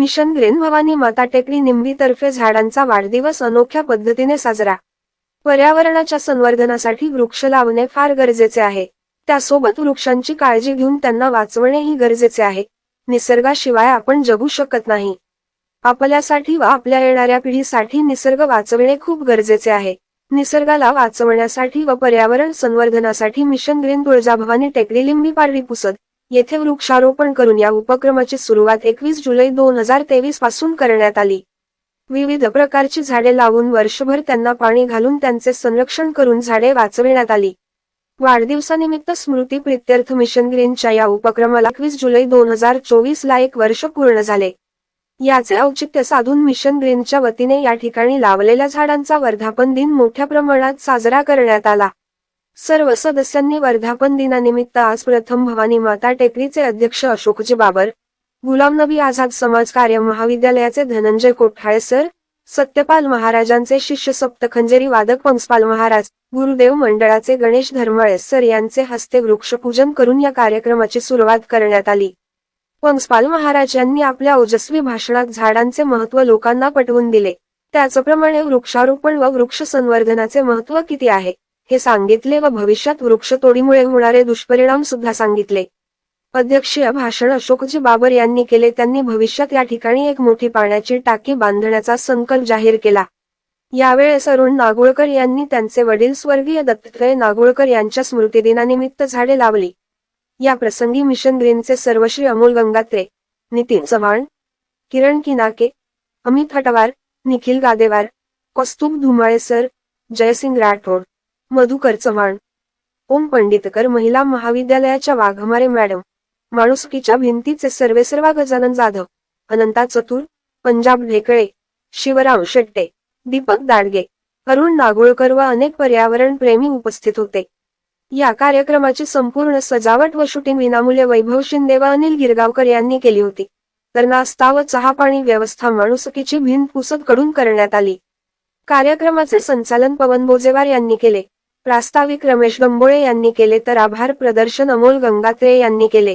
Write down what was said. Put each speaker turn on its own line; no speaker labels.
Mission green Bhavani माता टेकडी निंबीतर्फे झाडांचा वाढदिवस अनोख्या पद्धतीने साजरा. पर्यावरणाच्या संवर्धनासाठी वृक्ष लावणे फार गरजेचे आहे. त्यासोबत वृक्षांची काळजी घेऊन त्यांना वाचवणेही गरजेचे आहे. निसर्गाशिवाय आपण जगू शकत नाही. आपल्यासाठी व आपल्या येणाऱ्या पिढीसाठी निसर्ग वाचविणे खूप गरजेचे आहे. निसर्गाला वाचवण्यासाठी व पर्यावरण संवर्धनासाठी मिशन ग्रीन तुळजाभवानी टेकडी लिंबी पारडी पुसत येथे वृक्षारोपण करून या उपक्रमाची सुरुवात एकवीस जुलै दोन हजार तेवीसपासून करण्यात आली. विविध प्रकारची झाडे लावून वर्षभर त्यांना पाणी घालून त्यांचे संरक्षण करून झाडे वाचविण्यात आली. वाढदिवसानिमित्त स्मृती प्रित्यर्थ मिशन ग्रीनच्या या उपक्रमाला एकवीस जुलै दोन हजार चोवीस ला एक वर्ष पूर्ण झाले. याचे औचित्य साधून मिशन ग्रीनच्या वतीने या ठिकाणी लावलेल्या झाडांचा वर्धापन दिन मोठ्या प्रमाणात साजरा करण्यात आला. सर्व सदस्यांनी वर्धापन दिनानिमित्त आज प्रथम भवानी माता टेकडीचे अध्यक्ष अशोकजी बाबर गुलाम नबी आझाद समाज कार्य महाविद्यालयाचे धनंजय कोठाळे सर सत्यपाल महाराजांचे शिष्य सप्त खंजेरी वादक पंसपाल महाराज गुरुदेव मंडळाचे गणेश धर्मळे सर यांचे हस्ते वृक्षपूजन करून या कार्यक्रमाची सुरुवात करण्यात आली. पंसपाल महाराज यांनी आपल्या ओजस्वी भाषणात झाडांचे महत्त्व लोकांना पटवून दिले. त्याचप्रमाणे वृक्षारोपण व वृक्ष संवर्धनाचे महत्त्व किती आहे? हे सांगितले व भविष्यात वृक्षतोडीमुळे होणारे दुष्परिणाम सुद्धा सांगितले. अध्यक्षीय भाषण अशोकजी बाबर यांनी केले. त्यांनी भविष्यात या ठिकाणी एक मोठी पाण्याची टाकी बांधण्याचा संकल्प जाहीर केला. यावेळेस अरुण नागुळकर यांनी त्यांचे वडील स्वर्गीय दत्तात्रय नागुळकर यांच्या स्मृतिदिनानिमित्त झाडे लावली. या प्रसंगी मिशन ग्रीनचे सर्वश्री अमोल गंगात्रे नितीन चव्हाण किरण किनाके अमित हटवार निखिल गादेवार कौस्तुभ धुमाळे सर जयसिंग राठोड मधुकर चव्हाण. ओम पंडितकर महिला महाविद्यालयाच्या वाघमारे मॅडम. माणुसकीच्या भिंतीचे सर्वेसर्वा गजानन जाधव. अनंता चतुर पंजाब ढेकळे शिवराम शेट्टे दीपक दाडगे अरुण नागुळकर व अनेक पर्यावरण प्रेमी उपस्थित होते. या कार्यक्रमाची संपूर्ण सजावट व शूटिंग विनामूल्य वैभव शिंदे व अनिल गिरगावकर यांनी केली होती. तर नास्ता व चहा पाणी व्यवस्था माणुसकीची भिंत पुसत कडून करण्यात आली. कार्यक्रमाचे संचालन पवन बोजेवार यांनी केले. प्रास्ताविक रमेश गंबोळे यांनी केले तर आभार प्रदर्शन अमोल गंगात्रे यांनी केले.